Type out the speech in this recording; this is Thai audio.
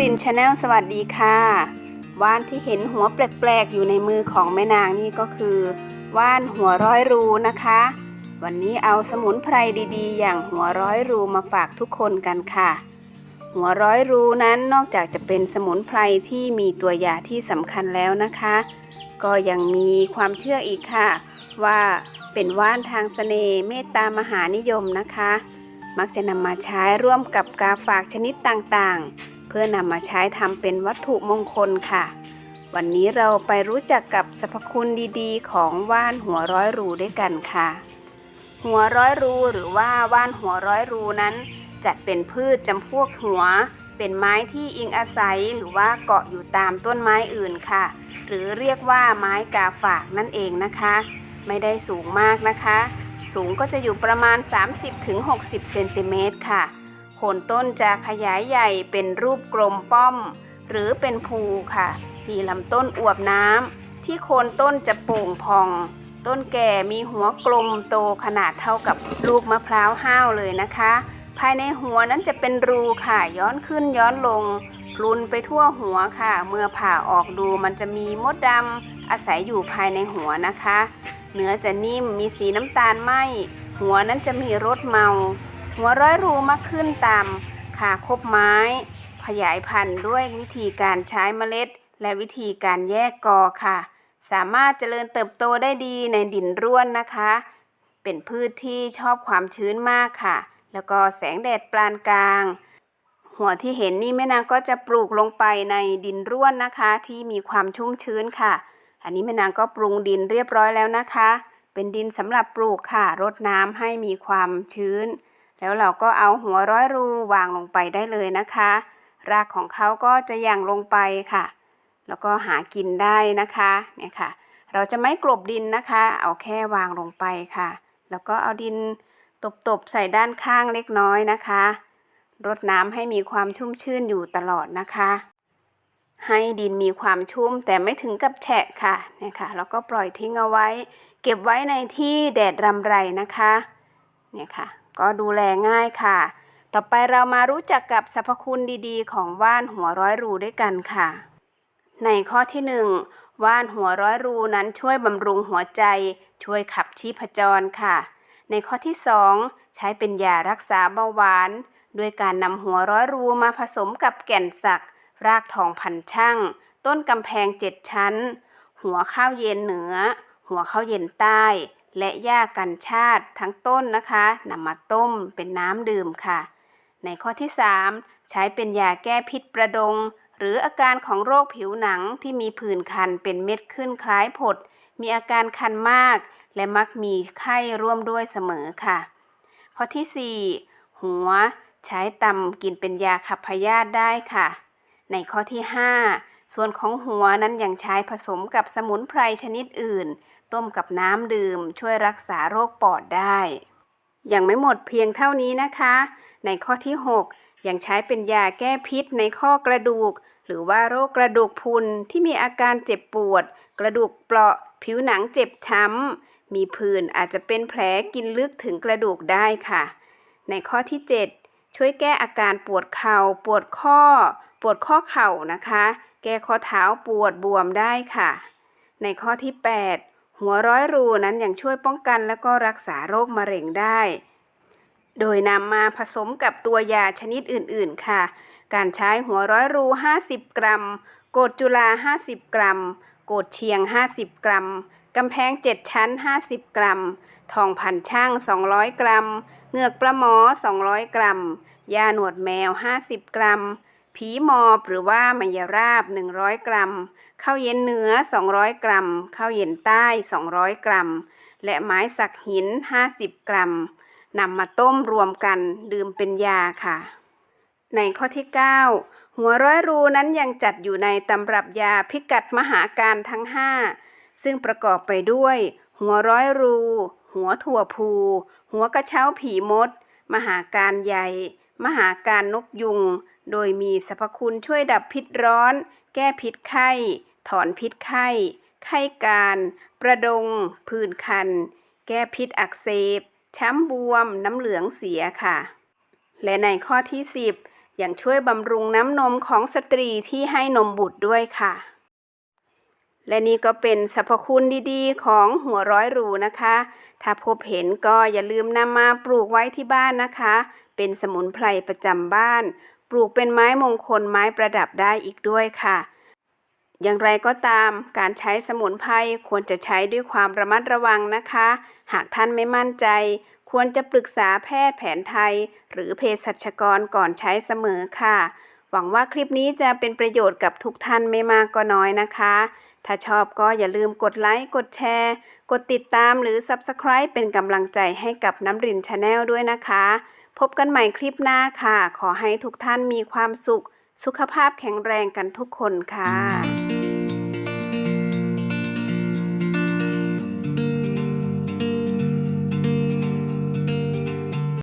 รินชาแนลสวัสดีค่ะ ว่านที่เห็นหัวแปลกๆอยู่ในมือของแม่นางนี่ก็คือ ว่านหัวร้อยรูนะคะ วันนี้เอาสมุนไพรดีๆ อย่างหัวร้อยรูมาฝากทุกคนกันค่ะ หัวร้อยรูนั้นนอกจากจะเป็นสมุนไพรที่มีตัวยาที่สำคัญแล้วนะคะ ก็ยังมีความเชื่ออีกค่ะ ว่าเป็นว่านทางเสน่ห์เมตตามหานิยมนะคะ มักจะนำมาใช้ร่วมกับกาฝากชนิดต่างๆ เพื่อนำมาใช้ทำเป็นวัตถุมงคลค่ะ วันนี้เราไปรู้จักกับสรรพคุณดีๆ ของว่านหัวร้อยรูด้วยกันค่ะ หัวร้อยรูหรือว่าว่านหัวร้อยรูนั้น จัดเป็นพืชจำพวกหัว เป็นไม้ที่อิงอาศัยหรือว่าเกาะอยู่ตามต้นไม้อื่นค่ะ หรือเรียกว่าไม้กาฝากนั่นเองนะคะ ไม่ได้สูงมากนะคะ สูงก็จะอยู่ประมาณ 30-60 เซนติเมตรค่ะ โคนต้นจะขยายใหญ่เป็นรูปกลมป้อม หรือเป็นภูค่ะ มีลำต้นอวบน้ำที่โคนต้นจะโป่งพอง ต้นแก่มีหัวกลมโตขนาดเท่ากับลูกมะพร้าวห้าวเลยนะคะ ภายในหัวนั้นจะเป็นรูค่ะ ย้อนขึ้นย้อนลงพลุนไปทั่วหัวค่ะ เมื่อผ่าออกดูมันจะมีมดดำอาศัยอยู่ภายในหัวนะคะ เนื้อจะนิ่มมีสีน้ำตาลไหมหัวนั้นจะมีรสเมา หัวร้อยรูมักขึ้นตามขาคบไม้ ขยายพันธุ์ด้วยวิธีการใช้เมล็ด และวิธีการแยกกอค่ะ สามารถเจริญเติบโตได้ดีในดินร่วนนะคะ เป็นพืชที่ชอบความชื้นมากค่ะ แล้วก็แสงแดดปานกลาง หัวที่เห็นนี่แม่นางก็จะปลูกลงไปในดินร่วนนะคะ ที่มีความชุ่มชื้นค่ะ อันนี้แม่นางก็ปรุงดินเรียบร้อยแล้วนะคะ เป็นดินสำหรับปลูกค่ะ รดน้ำให้มีความชื้น แล้วเราก็เอาหัวร้อยรูวางลงไปได้เลยนะคะ รากของเขาก็จะย่างลงไปค่ะ แล้วก็หากินได้นะคะเนี่ยค่ะ เราจะไม่กลบดินนะคะ เอาแค่วางลงไปค่ะ แล้วก็เอาดินตบๆใส่ด้านข้างเล็กน้อยนะคะ รดน้ำให้มีความชุ่มชื่นอยู่ตลอดนะคะ ให้ดินมีความชุ่มแต่ไม่ถึงกับแฉะค่ะเนี่ยค่ะแล้วก็ปล่อยทิ้งเอาไว้ เก็บไว้ในที่แดดรำไรนะคะเนี่ยค่ะ ก็ดูแลง่ายค่ะ ต่อไปเรามารู้จักกับสรรพคุณดีๆ ของว่านหัวร้อยรูด้วยกันค่ะ ในข้อที่หนึ่งว่านหัวร้อยรูนั้นช่วยบำรุงหัวใจ ช่วยขับชีพจรค่ะ ในข้อที่สองใช้เป็นยารักษาเบาหวาน ด้วยการนำหัวร้อยรูมาผสมกับแก่นสัก รากทองพันช่าง ต้นกำแพงเจ็ดชั้น หัวข้าวเย็นเหนือ หัวข้าวเย็นใต้ และหญ้ากันชาติทั้งต้นนะคะนำมาต้มเป็นน้ำดื่มค่ะ ในข้อที่ 3 ใช้เป็นยาแก้พิษประดง หรืออาการของโรคผิวหนังที่มีผื่นคันเป็นเม็ดขึ้นคล้ายผด มีอาการคันมาก และมักมีไข้ร่วมด้วยเสมอค่ะ ข้อที่ 4 หัวใช้ตำกินเป็นยาขับพยาธิได้ค่ะ ในข้อที่ 5 ส่วนของหัวนั้นยังใช้ผสมกับสมุนไพรชนิดอื่น ต้มกับน้ำดื่มช่วยรักษาโรคปอดได้ ยังไม่หมดเพียงเท่านี้นะคะ ในข้อที่ 6 ยังใช้เป็นยาแก้พิษในข้อกระดูก หรือว่าโรคกระดูกพุนที่มีอาการเจ็บปวด กระดูกเปราะ ผิวหนังเจ็บช้ำ มีผื่นอาจจะเป็นแผลกินลึกถึงกระดูกได้ค่ะ ในข้อที่ 7 ช่วยแก้อาการปวดเข่าปวดข้อ ปวดข้อเข่านะคะ แก้ข้อเท้าปวดบวมได้ค่ะ ในข้อที่ 8 หัวร้อยรูนั้นยังช่วยป้องกันและก็รักษาโรคมะเร็งได้ โดยนำมาผสมกับตัวยาชนิดอื่นๆค่ะ การใช้หัวร้อยรู 50 กรัม โกดจุลา 50 กรัม โกดเชียง 50 กรัมกำแพง 7 ชั้น 50 กรัม ทองพันช่าง 200 กรัมเหงือกปลาหมอ 200 กรัม ยาหนวดแมว 50 กรัม ผีมอบหรือว่ามายราบ 100 กรัม ข้าวเย็นเหนือ 200 กรัม ข้าวเย็นใต้ 200 กรัม และไม้สักหิน 50 กรัมนำมาต้มรวมกันดื่มเป็นยาค่ะ ในข้อที่ 9 หัวร้อยรูนั้นยังจัดอยู่ในตำรับยาพิกัดมหาการทั้ง 5 ซึ่งประกอบไปด้วย หัวร้อยรู หัวถั่วพู หัวกระเช้าผีมด มหาการใหญ่ มหาการนกยุง โดยมีสรรพคุณช่วยดับพิษร้อน แก้พิษไข้ ถอนพิษไข้ ไข้การ ประดง ผื่นคัน แก้พิษอักเสบ ช้ำบวม น้ำเหลืองเสียค่ะ และในข้อที่ 10 ยังช่วยบำรุงน้ำนมของสตรีที่ให้นมบุตรด้วยค่ะ และนี่ก็เป็นสรรพคุณดีๆ ของหัวร้อยรูนะคะ ถ้าพบเห็นก็อย่าลืมนำมาปลูกไว้ที่บ้านนะคะ เป็นสมุนไพรประจำบ้าน ปลูกเป็นไม้มงคลไม้ประดับได้อีกด้วยค่ะ อย่างไรก็ตามการใช้สมุนไพรควรจะใช้ด้วยความระมัดระวังนะคะ หากท่านไม่มั่นใจ ควรจะปรึกษาแพทย์แผนไทย หรือเภสัชกรก่อนใช้เสมอค่ะ หวังว่าคลิปนี้จะเป็นประโยชน์กับทุกท่านไม่มากก็น้อยนะคะ ถ้าชอบก็อย่าลืมกดไลค์กดแชร์ กดติดตามหรือ Subscribe เป็นกำลังใจให้กับน้ำรินชาแนลด้วยนะคะ พบกันใหม่คลิปหน้าค่ะ ขอให้ทุกท่านมีความสุข สุขภาพแข็งแรงกันทุกคนค่ะ